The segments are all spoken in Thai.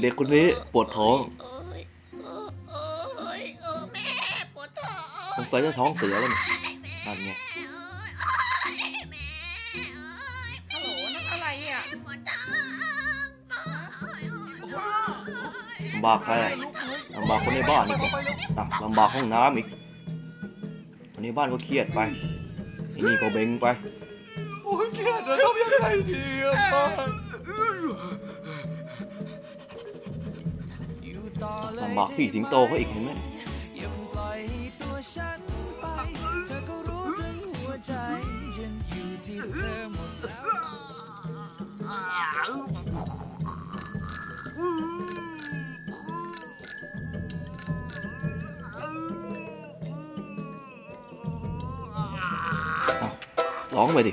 เด็กคนนี้ปวดท้องโอ้ยโอ้ยโอ้ยแม่ปวดท้องสงสัยจะท้องเสียแล้วนี่นั่นไงฮัลโหลนั่นอะไรอะปวดท้องพ่อลำบากใครอะลำบากคนในบ้านอีกเนี่ยอะลำบากห้องน้ำอีก คนในบ้านก็เครียดไปไอ้นี่ก็เบ่งไปโอ้ยเกลียดจะทำยังไงดีอะ ลำบากพี่สิงโตเขาอีกเห็นไหมอ้าวฉันไปเธอก็รู้ถึงหัวใจฉันอยู่ที่เธอหมดแล้วร้องไปดิ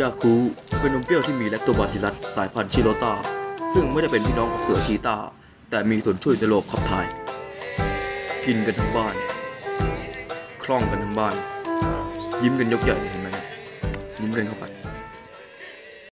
ยาคูเป็นนมเปรี้ยวที่มีแลคโตบาซิลัสสายพันธุ์ชิโรตาซึ่งไม่ได้เป็นพี่น้องกับเผือกชีตา แต่มีส่วนช่วยในโรคขับถ่าย กินกันทั้งบ้าน คล่องกันทั้งบ้าน ยิ้มกันยกใหญ่เห็นไหมยยิ้มกันเข้าไป